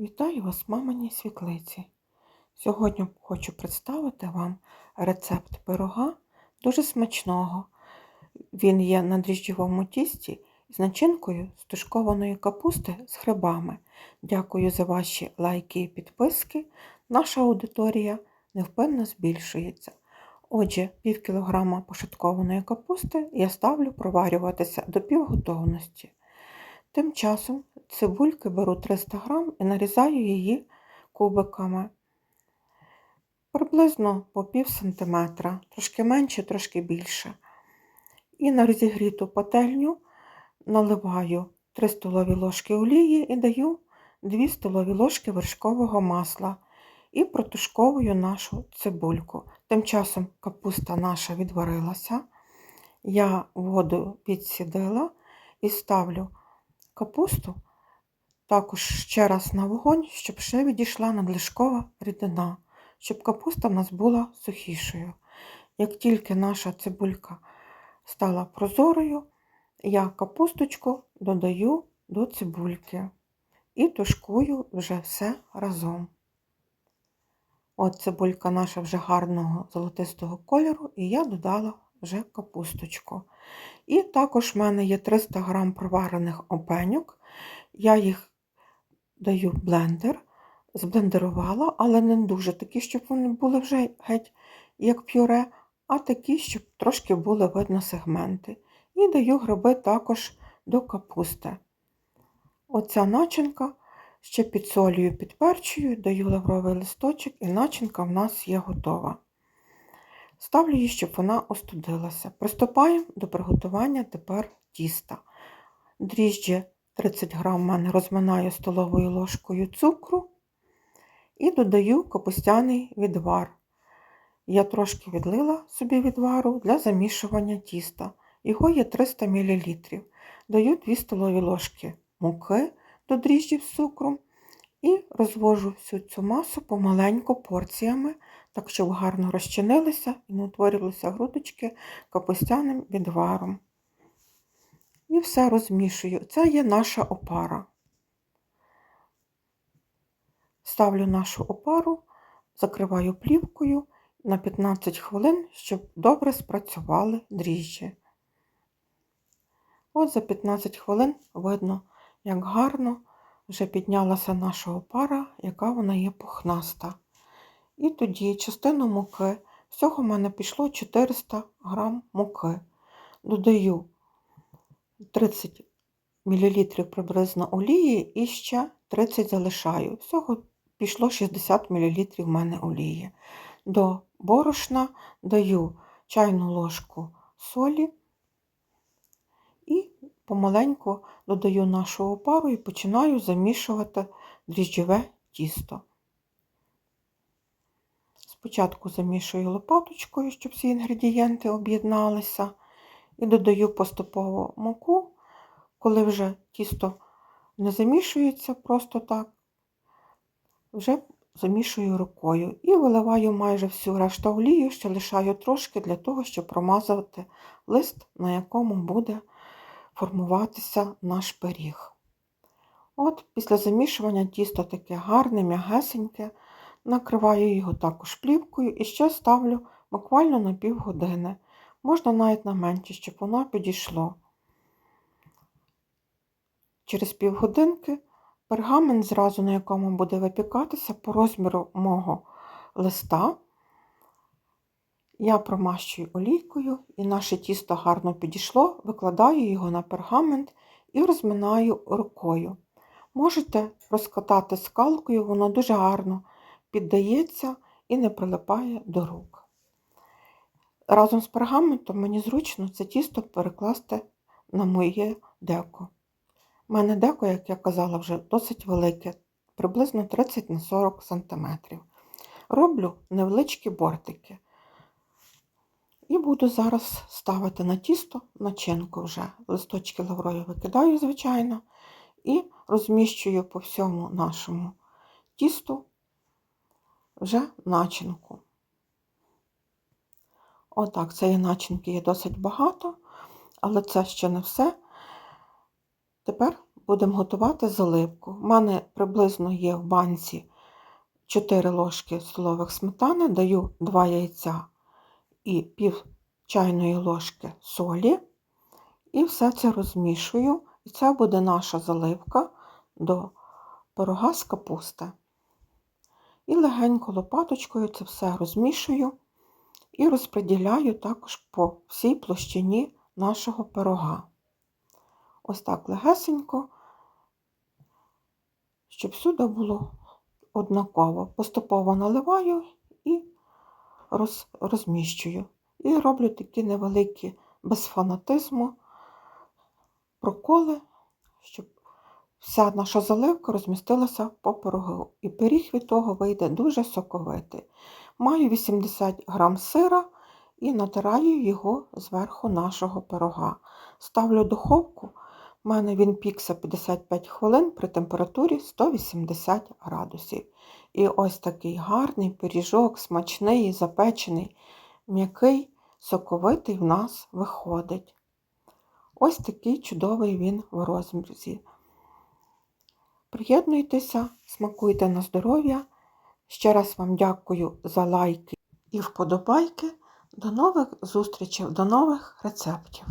Вітаю вас, мамині світлиці. Сьогодні хочу представити вам рецепт пирога дуже смачного. Він є на дріжджовому тісті з начинкою з капусти з грибами. Дякую за ваші лайки і підписки. Наша аудиторія невпинно збільшується. Отже, пів кілограма пошаткованої капусти я ставлю проварюватися до півготовності. Тим часом цибульки беру 300 грам і нарізаю її кубиками. Приблизно по пів сантиметра, трошки менше, трошки більше. І на розігріту пательню наливаю 3 столові ложки олії і даю 2 столові ложки вершкового масла і протушковую нашу цибульку. Тим часом капуста наша відварилася. Я воду підсідила і ставлю капусту також ще раз на вогонь, щоб ще відійшла надлишкова рідина, щоб капуста в нас була сухішою. Як тільки наша цибулька стала прозорою, я капусточку додаю до цибульки і тушкую вже все разом. От цибулька наша вже гарного золотистого кольору, і я додала вже капусточку. І також в мене є 300 г проварених опеньок. Я їх даю блендер, зблендерувала, але не дуже такі, щоб вони були вже геть як пюре, а такі, щоб трошки були видно сегменти. І даю гриби також до капусти. Оця начинка ще підсолюю, підперчую, даю лавровий листочок, і начинка в нас є готова. Ставлю її, щоб вона остудилася. Приступаємо до приготування тепер тіста. Дріжджі 30 г мене розминаю столовою ложкою цукру і додаю капустяний відвар. Я трошки відлила собі відвару для замішування тіста. Його є 300 мл. Даю 2 столові ложки муки до дріжджів з цукром і розвожу всю цю масу помаленьку порціями, так щоб гарно розчинилися і не утворювалися грудочки капустяним відваром. І все розмішую. Це є наша опара. Ставлю нашу опару, закриваю плівкою на 15 хвилин, щоб добре спрацювали дріжджі. От за 15 хвилин видно, як гарно вже піднялася наша опара, яка вона є пухнаста. І тоді частину муки, всього в мене пішло 400 грам муки. Додаю 30 мл приблизно олії і ще 30 залишаю. Всього пішло 60 мл в мене олії. До борошна даю чайну ложку солі і помаленьку додаю нашу опару і починаю замішувати дріжджове тісто. Спочатку замішую лопаточкою, щоб всі інгредієнти об'єдналися, і додаю поступово муку, коли вже тісто не замішується просто так, вже замішую рукою і виливаю майже всю решту олію, ще лишаю трошки для того, щоб промазувати лист, на якому буде формуватися наш пиріг. От після замішування тісто таке гарне, м'ягесеньке, накриваю його також плівкою і ще ставлю буквально на півгодини. Можна навіть на менше, щоб воно підійшло. Через півгодинки пергамент, зразу на якому буде випікатися по розміру мого листа, я промащую олійкою і наше тісто гарно підійшло, викладаю його на пергамент і розминаю рукою. Можете розкатати скалкою, воно дуже гарно піддається і не прилипає до рук. Разом з пергаментом мені зручно це тісто перекласти на моє деко. У мене деко, як я казала, вже досить велике, приблизно 30 на 40 см. Роблю невеличкі бортики. І буду зараз ставити на тісто начинку вже. Листочки лаврові викидаю, звичайно, і розміщую по всьому нашому тісту вже начинку. Отак, цієї начинки є досить багато, але це ще не все. Тепер будемо готувати заливку. У мене приблизно є в банці 4 ложки столових сметани, даю 2 яйця і пів чайної ложки солі. І все це розмішую. І це буде наша заливка до пирога з капусти. І легенько лопаточкою це все розмішую і розподіляю також по всій площині нашого пирога. Ось так легесенько, щоб всюди було однаково. Поступово наливаю і роз, розміщую. І роблю такі невеликі без фанатизму проколи, щоб вся наша заливка розмістилася по пирогу. І пиріг від того вийде дуже соковитий. Маю 80 грам сира і натираю його зверху нашого пирога. Ставлю духовку. У мене він пікся 55 хвилин при температурі 180 градусів. І ось такий гарний пиріжок, смачний, запечений, м'який, соковитий в нас виходить. Ось такий чудовий він в розмірі. Приєднуйтеся, смакуйте на здоров'я. Ще раз вам дякую за лайки і вподобайки. До нових зустрічей, до нових рецептів.